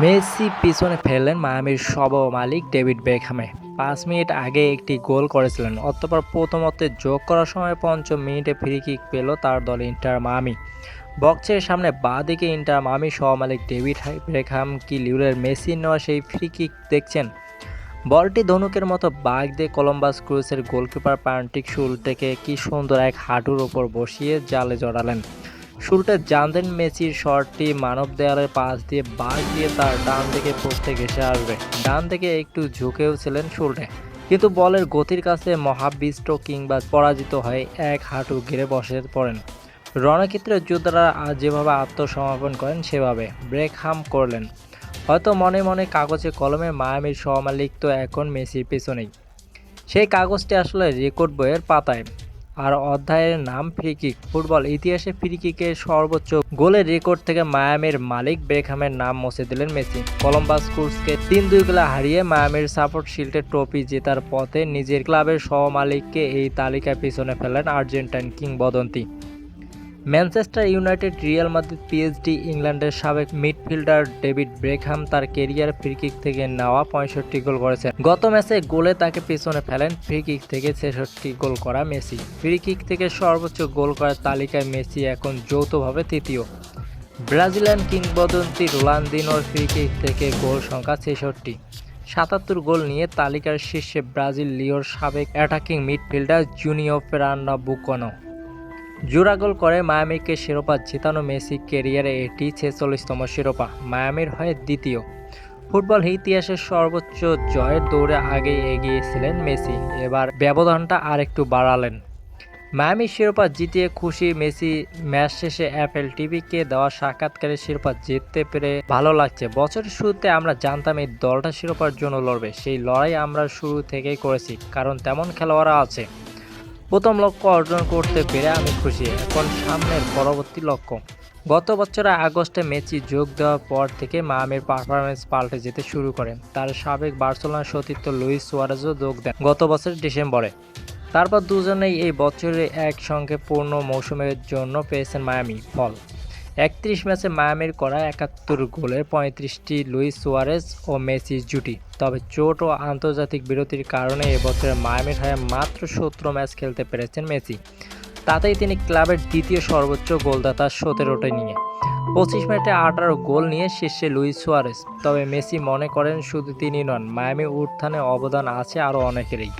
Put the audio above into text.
Messi পিছনে ফেললেন মায়ামির সব মালিক ডেভিড বেকহামে পাঁচ মিনিট আগে একটি গোল করেছিলেন, অতঃপর প্রথমতে যোগ করার সময় পঞ্চম মিনিটে ফ্রি কিক পেল তার দল ইন্টার মামি বক্সের সামনে বাঁ দিকে ইন্টার মামি সহ মালিক ডেভিড বেকহাম কি লিউলের মেসি নেওয়া সেই ফ্রি কিক দেখছেন? বলটি ধনুকের মতো বাঘ দিয়ে কলম্বাস ক্রুজের গোলকিপার প্যান্টিক শুলটেকে কি সুন্দর এক হাঁটুর ওপর বসিয়ে জালে জড়ালেন। শুরুতে জানতেন মেসির শটটি মানব দেয়ালের পাশ দিয়ে বাঘ দিয়ে তার ডান দিকে পোস্টে ঘেসে আসবে। ডান থেকে একটু ঝুঁকেও ছিলেন শুরুতে কিন্তু বলের গতির কাছে মহাবিষ্ট কিংবা পরাজিত হয়ে এক হাঁটু ঘিরে বসে পড়েন। রণক্ষেত্রের যোদ্ধারা যেভাবে আত্মসমর্পণ করেন, সেভাবে ব্রেক হাম করলেন। হয়তো মনে মনে কাগজে কলমে মায়ামির সহমালিক তো এখন মেসির পেছনেই। সেই কাগজটি আসলে রেকর্ড বইয়ের পাতায়। আর অধ্যায়ের নাম ফ্রিকিক। ফুটবল ইতিহাসে ফ্রিকিকের সর্বোচ্চ গোলের রেকর্ড থেকে মায়ামির মালিক বেকহামের নাম মুছে দিলেন মেসি। কলম্বাস কুর্সকে তিন দুই গোলে হারিয়ে মায়ামির সাপোর্ট শিল্ডের ট্রফি জেতার পথে নিজের ক্লাবের সহমালিককে এই তালিকায় পিছনে ফেলেন আর্জেন্টাইন কিংবদন্তি। Manchester United, Real Madrid PhD ইংল্যান্ডের সাবেক মিডফিল্ডার ডেভিড ব্রেকহাম তার কেরিয়ার ফ্রিকিক থেকে নেওয়া পঁয়ষট্টি গোল করেছেন। গত ম্যাচে গোলে তাকে পেছনে ফেলেন ফ্রিকিক থেকে ছেষট্টি গোল করা মেসি। ফ্রিকিক থেকে সর্বোচ্চ গোল করার তালিকায় মেসি এখন যৌথভাবে তৃতীয়। ব্রাজিলিয়ান কিংবদন্তি রোলান্দিনোর ফ্রিকিক থেকে গোল সংখ্যা ছেষট্টি। সাতাত্তর গোল নিয়ে তালিকার শীর্ষে ব্রাজিল লিওর সাবেক অ্যাটাকিং মিডফিল্ডার জুনিও পেরান্না বুকনো জোড়া গোল করে মায়ামিকে শিরোপা জেতানো মেসি ক্যারিয়ারে এটি ছেচল্লিশতম শিরোপা, মায়ামির হয়ে দ্বিতীয়। ফুটবল ইতিহাসের সর্বোচ্চ জয়ের দৌড়ে আগে এগিয়েছিলেন মেসি, এবার ব্যবধানটা আর একটু বাড়ালেন। মায়ামি শিরোপা জিতিয়ে খুশি মেসি, ম্যাচ শেষে অ্যাপেল টিভিকে দেওয়া সাক্ষাৎকারে শিরোপা জিততে পেরে ভালো লাগছে। বছরের শুরুতে আমরা জানতাম এই দলটা শিরোপার জন্য লড়বে, সেই লড়াই আমরা শুরু থেকেই করেছি, কারণ তেমন খেলোয়াড়রা আছে। প্রথম লক্ষ্য অর্জন করতে পেরে আমি খুশি। এখন সামনের পরবর্তী লক্ষ্য। গত বছরের আগস্টে মেসি যোগ দেওয়ার পর থেকে মামের পারফরমেন্স পাল্টে যেতে শুরু করেন। তার সাবেক বার্সেলোনার সতীর্থ লুইস সুয়ারেজও যোগ দেন গত বছর ডিসেম্বরে। তারপর দুজনেই এই বছরে একসঙ্গে পূর্ণ মৌসুমের জন্য পেয়েছেন মায়ামি। ফল একত্রিশ ম্যাচে মায়ামির করা একাত্তর গোলের পঁয়ত্রিশটি লুইস সুয়ারেজ ও মেসির জুটি। তবে চোট ও আন্তর্জাতিক বিরতির কারণে এবছরে মায়ামির হয়ে মাত্র সতেরো ম্যাচ খেলতে পেরেছেন মেসি। তাতেই তিনি ক্লাবের দ্বিতীয় সর্বোচ্চ গোলদাতা সতেরোটা নিয়ে। পঁচিশ মিনিটে আঠারো গোল নিয়ে শীর্ষে লুইস সুয়ারেজ। তবে মেসি মনে করেন শুধু তিনি নন, মায়ামি উত্থানে অবদান আছে আরও অনেকেরই।